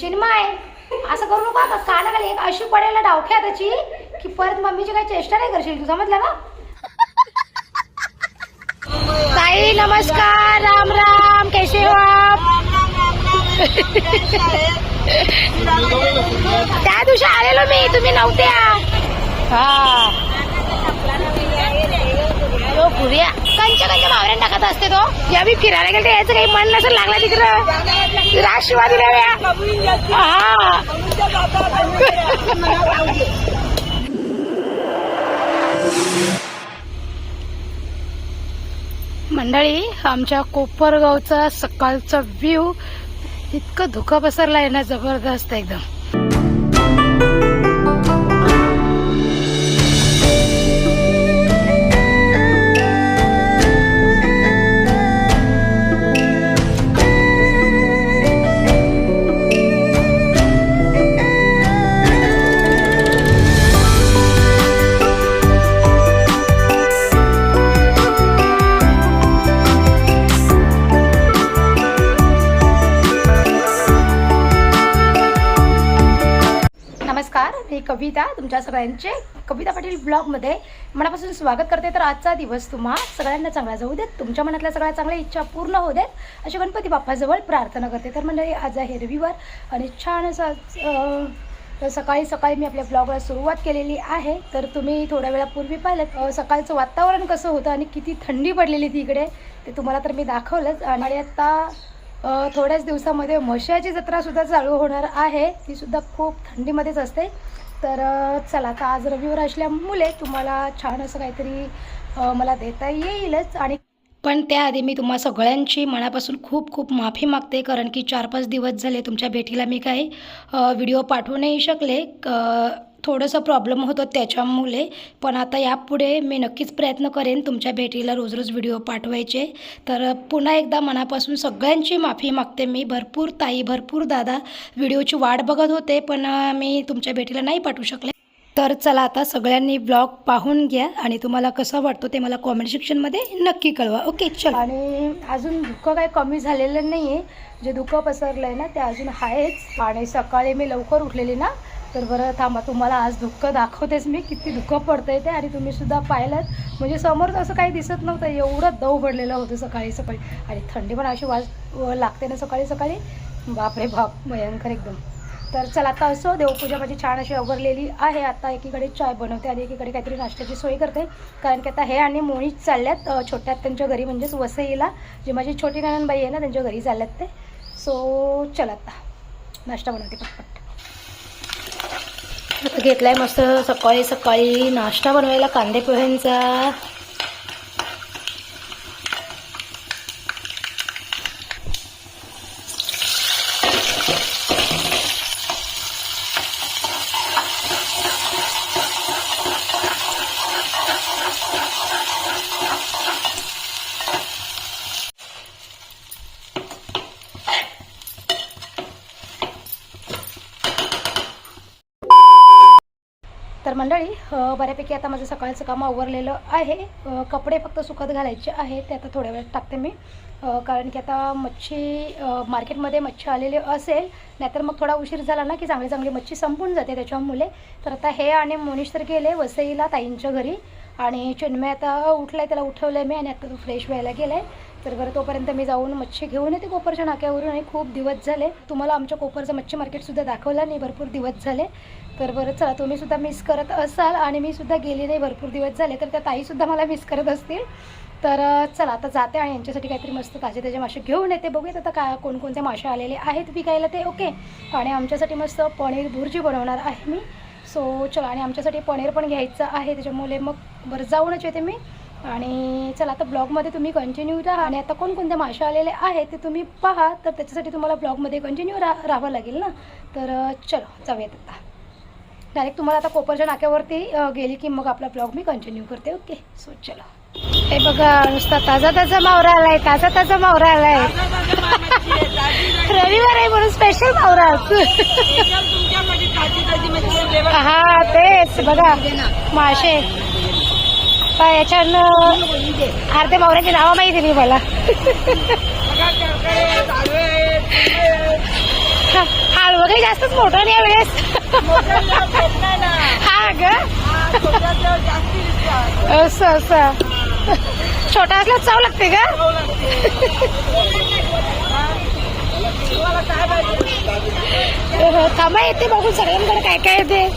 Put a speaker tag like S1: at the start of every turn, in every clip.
S1: चिन्मय असं करू नको आता. कानाखाली एक अशी पडेल डावख्या त्याची की परत मम्मीची काही चेष्टा नाही करशील तू समजलं ना? ताई नमस्कार. राम राम. कैसे हो आप? त्या दिवशी आलेलो मी. तुम्ही नव्हत्या. हा. तो पुऱ्या कंच्या कंच्या मावऱ्या टाकत असते तो. या मी फिरायला गेले यायचं काही मन नसेल लागला तिकडं. राष्ट्रवादी मंडळी आमच्या कोपरगावचा सकाळचा व्ह्यू इतकं धुकं पसरला आहे ना जबरदस्त एकदम. सगळ्यांचे कविता पाटील ब्लॉगमध्ये मनापासून स्वागत करते. तर आजचा दिवस तुम्हा सगळ्यांना चांगला जाऊ देत. तुमच्या मनातल्या सगळ्या चांगल्या इच्छा पूर्ण होऊ देत. अशी गणपती बाप्पाजवळ प्रार्थना करते. तर मंडळी आज आहे रविवार आणि छान असा तर सकाळी सकाळी मी आपल्या ब्लॉगला सुरुवात केलेली आहे. तर तुम्ही थोड्या वेळापूर्वी पाहिलं सकाळचं वातावरण कसं होतं आणि किती थंडी पडलेली ती इकडे ते तुम्हाला तर मी दाखवलंच. आणि आता थोड्याच दिवसामध्ये म्हशाची जत्रासुद्धा चालू होणार आहे. ती सुद्धा खूप थंडीमध्येच असते. तर चला आता आज रविवार असल्यामुळे तुम्हाला छान असं काहीतरी मला देता येईलच. आणि पण त्याआधी मी तुम्हा सगळ्यांची मनापासून खूप खूप माफी मागते कारण की चार पाच दिवस झाले तुमच्या भेटीला मी काही व्हिडिओ पाठवू नाही शकले. क- थोडंसं प्रॉब्लेम होतं त्याच्यामुळे. पण आता यापुढे मी नक्कीच प्रयत्न करेन तुमच्या भेटीला रोज रोज व्हिडिओ पाठवायचे. तर पुन्हा एकदा मनापासून सगळ्यांची माफी मागते मी. भरपूर ताई भरपूर दादा व्हिडिओची वाट बघत होते पण मी तुमच्या भेटीला नाही पाठवू शकले. तर चला आता सगळ्यांनी ब्लॉग पाहून घ्या आणि तुम्हाला कसं वाटतो ते मला कॉमेंट सेक्शनमध्ये नक्की कळवा. ओके चल. आणि अजून धुकं काही कमी झालेलं नाही आहे जे धुकं पसरलं आहे ना ते अजून आहेच. आणि सकाळी मी लवकर उठलेली ना तर बरं थांबा तुम्हाला आज दुःख दाखवतेच मी. किती धुकं पडतंय ते आणि तुम्हीसुद्धा पाहिलं म्हणजे समोर असं काही दिसत नव्हतं. एवढं दव पडलेलं होतं सकाळी सकाळी. आणि थंडी पण अशी वाज लागते ना सकाळी सकाळी. बापरे बाप भयंकर एकदम. तर चला आता असो देवपूजा माझी छान अशी आवरलेली आहे. आता एकीकडे चाय बनवते आणि एकीकडे काहीतरी नाश्त्याची सोय करते. कारण की आता हे आणि मोणीच चालल्यात छोट्यात त्यांच्या घरी म्हणजेच वसईला. जी माझी छोटी नंदबाई आहे ना त्यांच्या घरी चालल्यात ते. सो चला आता. नाश्ता बनवते पटपट. आता घेतलाय मस्त सकाळी सकाळी नाश्ता बनवायला कांदे पोह्यांचा मंडळी बऱ्यापैकी आता माझं सकाळचं काम आवरलेलं आहे. कपडे फक्त सुकत घालायचे आहेत ते आता थोड्या वेळात टाकते मी. कारण की आता मच्छी मार्केटमध्ये मच्छी आलेली असेल नाहीतर मग थोडा उशीर झाला ना की चांगली चांगली मच्छी संपून जाते त्याच्यामुळे. तर आता हे आणि मोनिश तर गेले वसईला ताईंच्या घरी. आणि चिन्मय आता उठलाय त्याला उठवलं आहे मी आणि आता तो फ्रेश व्हायला गेला आहे तर बरं तोपर्यंत मी जाऊन मच्छी घेऊन येते कोपरच्या नाक्यावरून. आणि खूप दिवस झाले तुम्हाला आमच्या कोपरचं मच्छी मार्केटसुद्धा दाखवलं नाही भरपूर दिवस झाले. तर बरं चला तुम्हीसुद्धा मिस करत असाल आणि मी सुद्धा गेली नाही भरपूर दिवस झाले. तर त्या ताईसुद्धा मला मिस करत असतील. तर चला आता जाते आणि यांच्यासाठी काहीतरी मस्त ताजे ताजे मासे घेऊन येते. बघूयात आता काय कोणकोणते मासे आलेले आहेत विकायला ते. ओके आणि आमच्यासाठी मस्त पनीर भुर्जी बनवणार आहे मी. सो चला आणि आमच्यासाठी पनीर पण घ्यायचं आहे. त्याच्यामुळे मग बरं जाऊनच येते मी. आणि चला आता ब्लॉगमध्ये तुम्ही कंटिन्यू राहा. आणि आता कोणकोणते मासे आलेले आहेत ते तुम्ही पहा. तर त्याच्यासाठी तुम्हाला ब्लॉगमध्ये कंटिन्यू रा राहावं लागेल ना. तर चलो जाऊयात आता. डायरेक्ट तुम्हाला आता कोपरच्या नाक्यावरती गेली की मग आपला ब्लॉग मी कंटिन्यू करते. ओके सो चलो. हे बघा नुसता ताजा ताजा मावरा आलाय ताजा ताजा मावरा आलाय. रविवार आहे म्हणून स्पेशल मावरा. हा तेच बघा मासे काय याच्यानं अर्धे मावऱ्याची नावं माहिती नाही मला. हळू वगैरे जास्तच मोठं नाही यावेळेस हा ग. असं असं. छोटा असला चव लागते का? थांबा येते बघून सगळ्यांकडे काय काय येते.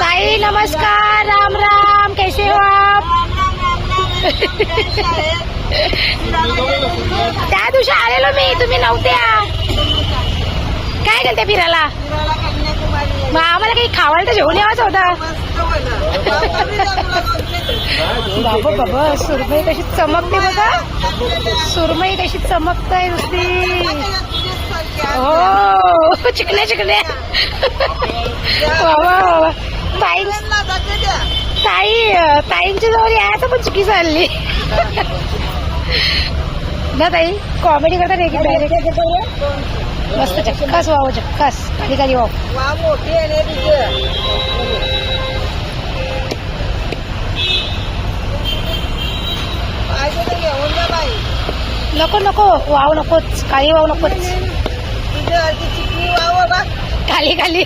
S1: ताई नमस्कार राम राम कैसे हो आप? त्या दिवशी आलेलो मी तुम्ही नव्हत्या. काय गेलते फिरायला? मग आम्हाला काही खावायला तर जेवण यावाच होता. बाबा बाबा सुरमई कशी चमकते बघा. सुरमई कशी चमकताय नुसती. हो चिकले चिकले बाबा बाबा. ताई ताई ताईंच्या जवळ यायचं पण चुकी चालली. ना ताई कॉमेडी करता नाही की डायरेक्ट मस्त चक्कास वाव चक्कास. खाली खाली वाव. नको नको. वाव नकोच काळी वाव नकोच खाली खाली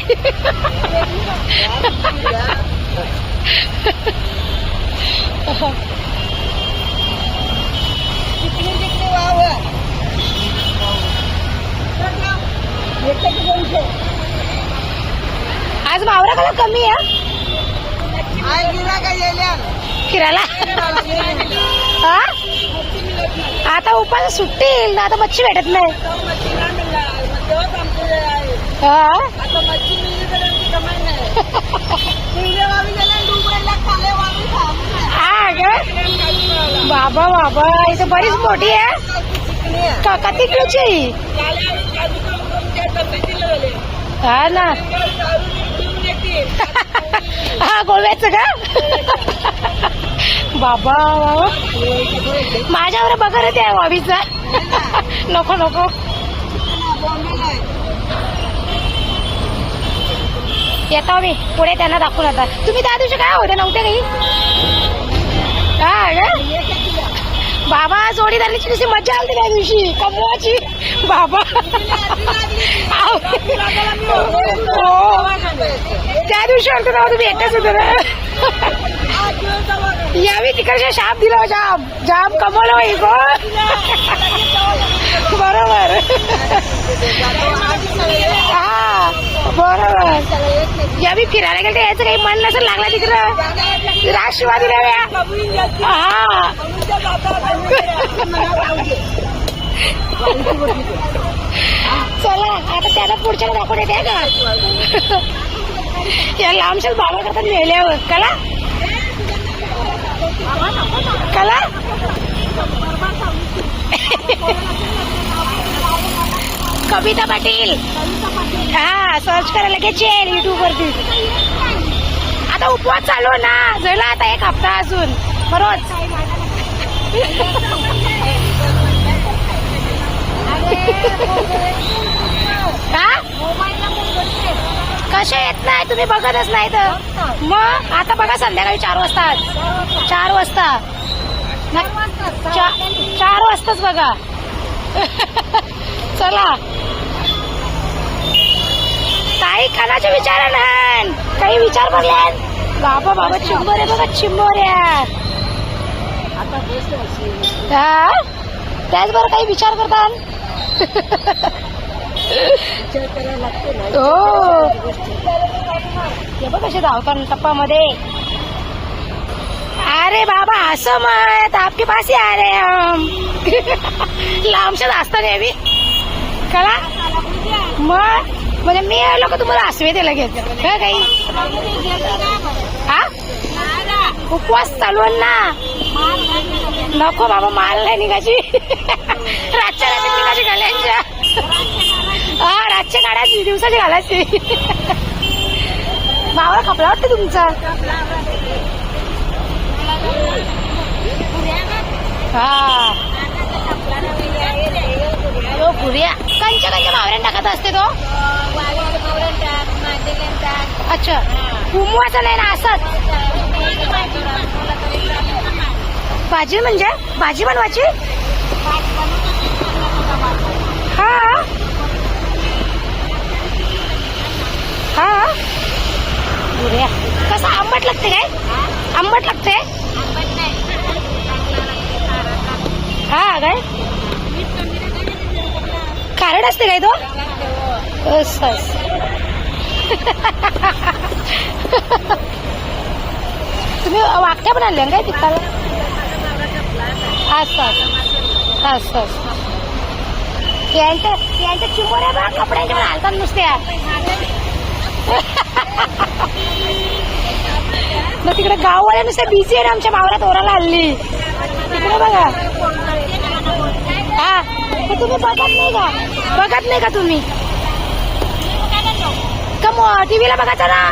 S1: आज मावरा कलर कमी आहे फिरायला? हा? आता उपास सुट्टी आता मच्छी भेटत नाही. हा? ग बाबा बाबा इथं बरीच मोठी आहे. का तिकडची? हा ना. हा गोव्याचं का? बाबा. बाबा माझ्यावर बघत आहे वावीचा. नको नको. येतो मी. पुढे त्यांना दाखवून आता. तुम्ही त्या दिवशी काय होते? नव्हते काही? काय का बाबा जोडीदारीची कशी मजा आली त्या दिवशी. कमवाची बाबा. हो. त्या दिवशी म्हणतो ना तुम्ही एकटाच होतो ना. यावी तिकडच्या शाप दिला हो जाम जाम कमल बाई गो बरोबर. हा बरोबर. यावी फिरायला गेलं यायचं काही मन नसेल लागला तिकडं. राष्ट्रवादी नव्या हा. चला आता त्याला पुढच्या दाखवून येते का? या लांबशाच बाबा करतात नेल्यावर कला? कला कविता पाटील. हा सर्च करा लगेच येईल युट्यूब वरती. आता उपवास चालू ना. झाला आता एक हप्ता अजून. बरोबर? हा? कसे येत नाही तुम्ही बघतच नाही तर. मग आता बघा संध्याकाळी चार वाजता. चार वाजता. चार वाजताच बघा. चला. काही खाण्याचे विचार काही विचार बघल्यान बाबा बाबा चिंबर आहे बघा चिंबर आहे. हा? त्याच बरं काही विचार करतात हो. हे बघ कसे धावतात टप्पामध्ये. अरे बाबा असं मत. आपके पास ही आ रहे हम. लांबच्या असतात नेहमी. कळा मग? म्हणजे मी आलो का तुम्हाला आसवे लगेच काय काही? हा? उपवास चालू ना. नको बाबा माल नाही निघायची. रातच्या रात्री निघायची घालायच्या हा रातच्या काढायची दिवसाची घालायची. मावळा खपला वाटतं तुमचा? हा. तो पुऱ्या कंच्या कंच्या मावऱ्यान टाकत असते तो? अच्छा. उमवाचा नाही ना असंच. भाजी म्हणजे? भाजी बनवायची? हा. हा? कसं आंबट लागते काय? आंबट लागते? हा काय? खारट असते काय तो. तुम्ही वाक्या पण आणल्या काय पिकाला असं असं असं असं यांच्या यांच्या चिमोऱ्या बघा कपड्यांच्या पण हालतात नुसत्या. मग तिकडे गाववाल्या नुसत्या बिझी आहे ना आमच्या मावरात ओराला हल्ली. तिकडे बघा. हा तुम्ही बघत नाही का? बघत नाही का तुम्ही? का टीव्हीला बघायचा ना.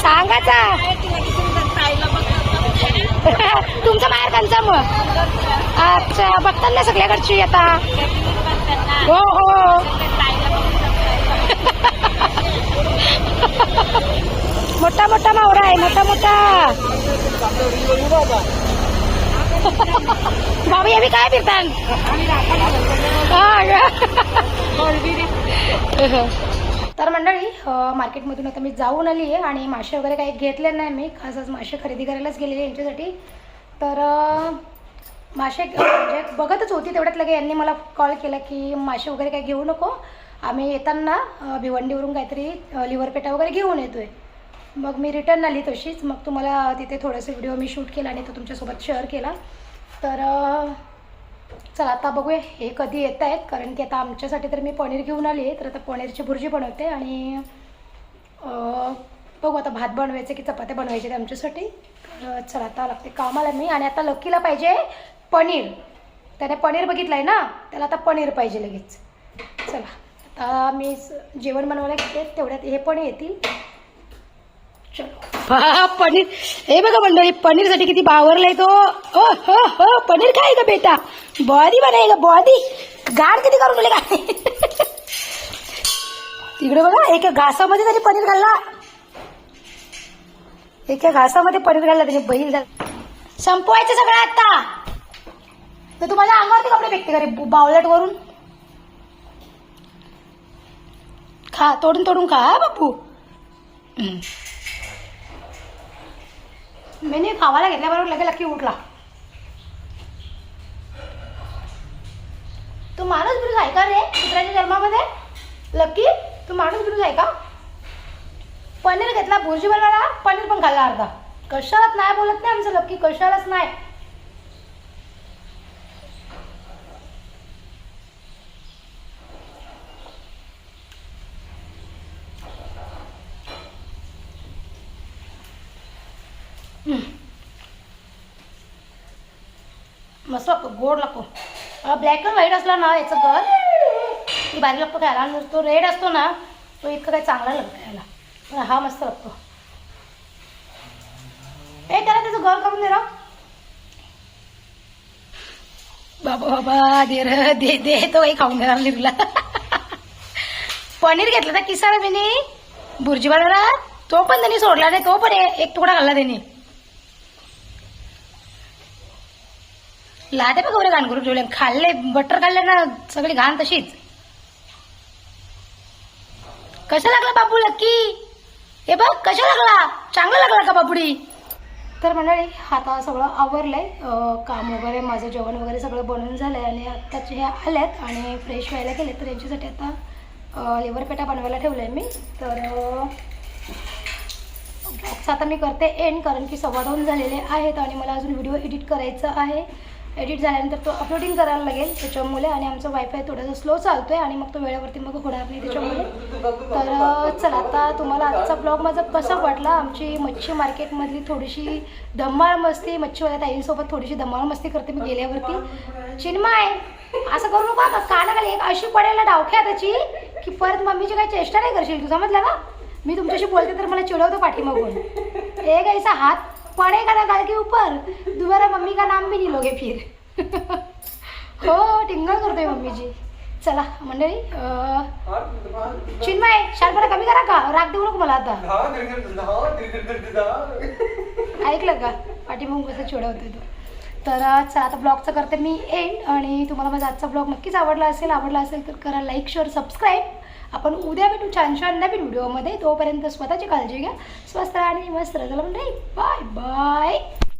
S1: सांगायचा. तुमचं बाहेर त्यांचा मग. अच्छा बघतात ना सगळ्याकडची आता. हो हो. हो. मोठा मोठा मावरा आहे मोठा मोठा. बाबा हे काय फिरतात तर मंडळी मार्केटमधून आता मी जाऊन आली आहे आणि मासे वगैरे काही घेतले नाही मी. खास आज मासे खरेदी करायलाच गेलेले यांच्यासाठी. तर मासे म्हणजे बघतच होती तेवढ्यात लगे यांनी मला कॉल केला की मासे वगैरे काही घेऊ नको. आम्ही येताना भिवंडीवरून काहीतरी लिव्हरपेटा वगैरे घेऊन येतोय. मग मी रिटर्न आली तशीच. मग तुम्हाला तिथे थोडासा व्हिडिओ मी शूट केला आणि तो तुमच्यासोबत शेअर केला. तर चला आता बघूया हे कधी येत आहेत. कारण की आता आमच्यासाठी तर मी पनीर घेऊन आली आहे. तर आता पनीरची भुर्जी बनवते आणि बघू आता भात बनवायचे की चपात्या बनवायचे ते आमच्यासाठी. तर चला आता लागते कामाला मी. आणि आता लकीला पाहिजे पनीर. त्याने पनीर बघितलं आहे ना? त्याला आता पनीर पाहिजे लगेच. चला. आता मी जेवण बनवायला घेते तेवढ्यात हे पण येतील. चलो. पनीर. हे बघा मंडळी पनीरसाठी किती बावरलाय तो. हो हो हो पनीर काय का बेटा. बॉडी बनाय ग बॉडी गाड किती करून दिले काय तिकडे बघा एका घासामध्ये त्याने पनीर घालला एका घासामध्ये पनीर घालला त्याने बैल झाला. संपवायचं सगळं आता. तर तुम्हाला अंगावरती कपडे फेकते का रे? बावलट वरून? खा तोडून तोडून खा हा बापू. हम्म. मी खावायला घेतल्याबरोबर लगे लकी उठला. तू माणूस बिरूस आहे का रे कुत्र्याच्या जन्मामध्ये? लकी तू माणूस बिरूस आहे का? पनीर घेतला भुर्जी बनवायला पनीर पण खाल्ला अर्धा. कशालाच नाही बोलत नाही आमचं लकी कशालाच नाही मस्त लागतो गोड लागतो. ब्लॅक अँड व्हाईट असला ना याचं घर ती बारीक लागतो खायला आणि तो रेड असतो ना तो इतकं काही चांगला लागतो खायला पण हा मस्त लागतो. ए त्याला त्याचं घर करून दे राव. बाबा बाबा दे र दे दे तो काही खाऊन देणार नाही तुला पनीर घेतलं तर किसाला मी बुर्जी बनवला तो पण त्यांनी सोडला नाही तो पण एक तुकडा घालला त्यांनी. लादे बघ एवढे घाण करून ठेवले खाल्ले बटर खाल्ले ना सगळी घाण तशीच. कशा लागला बाबू लक्की हे बघ कशा लागला? चांगला लागला का बाबुडी? तर मंडळी आता सगळं आवरलंय. काम वगैरे माझं जेवण वगैरे सगळं बनवून झालंय आणि आत्ताचे हे आल्यात आणि फ्रेश व्हायला गेले तर यांच्यासाठी आता अं, लिव्हरपेटा बनवायला ठेवलंय मी. तर अं, आता मी करते एंड कारण की सव्वा दोन झालेले आहेत आणि मला अजून व्हिडिओ एडिट करायचा आहे. एडिट झाल्यानंतर तो अपलोडिंग करायला लागेल त्याच्यामुळे आणि आमचं वायफाय थोडासा स्लो चालतो आहे आणि मग तो वेळेवरती मग होणार नाही त्याच्यामुळे. तर चला आता तुम्हाला आजचा ब्लॉग माझा कसा वाटला? आमची मच्छी मार्केटमधली थोडीशी धम्माळ मस्ती मच्छीवाल्या ताईंसोबत थोडीशी धम्माळ मस्ती करते मी गेल्यावरती. चिन्मय असं करू नका का कानाखाली एक अशी पडेल डावख्या त्याची की परत मम्मीची काही चेष्टा नाही करशील तू समजलं ना मी तुमच्याशी बोलते तर मला चिडवतो पाठीमागून. एक ऐसा हात पडेगा ना गाल के ऊपर? दोबारा मम्मी का नाम भी नहीं लोगे फिर. हो टिंगल करतोय मम्मीची चला मंडळी चिन्मय शार्पणा कमी करा का? राग देऊ नको मला आता. ऐकलं का? पाठीमागून कसं चिडवतोय तो. तर चला आता ब्लॉगचं करते मी एंड आणि तुम्हाला माझा आजचा ब्लॉग नक्कीच आवडला असेल आवडला असेल तर करा लाईक शेअर सबस्क्राईब आपण उद्या भेटू छान छान नवीन व्हिडिओमध्ये. तोपर्यंत स्वतःची काळजी घ्या. स्वस्त आणि मस्त राहा. चला म्हणजे बाय बाय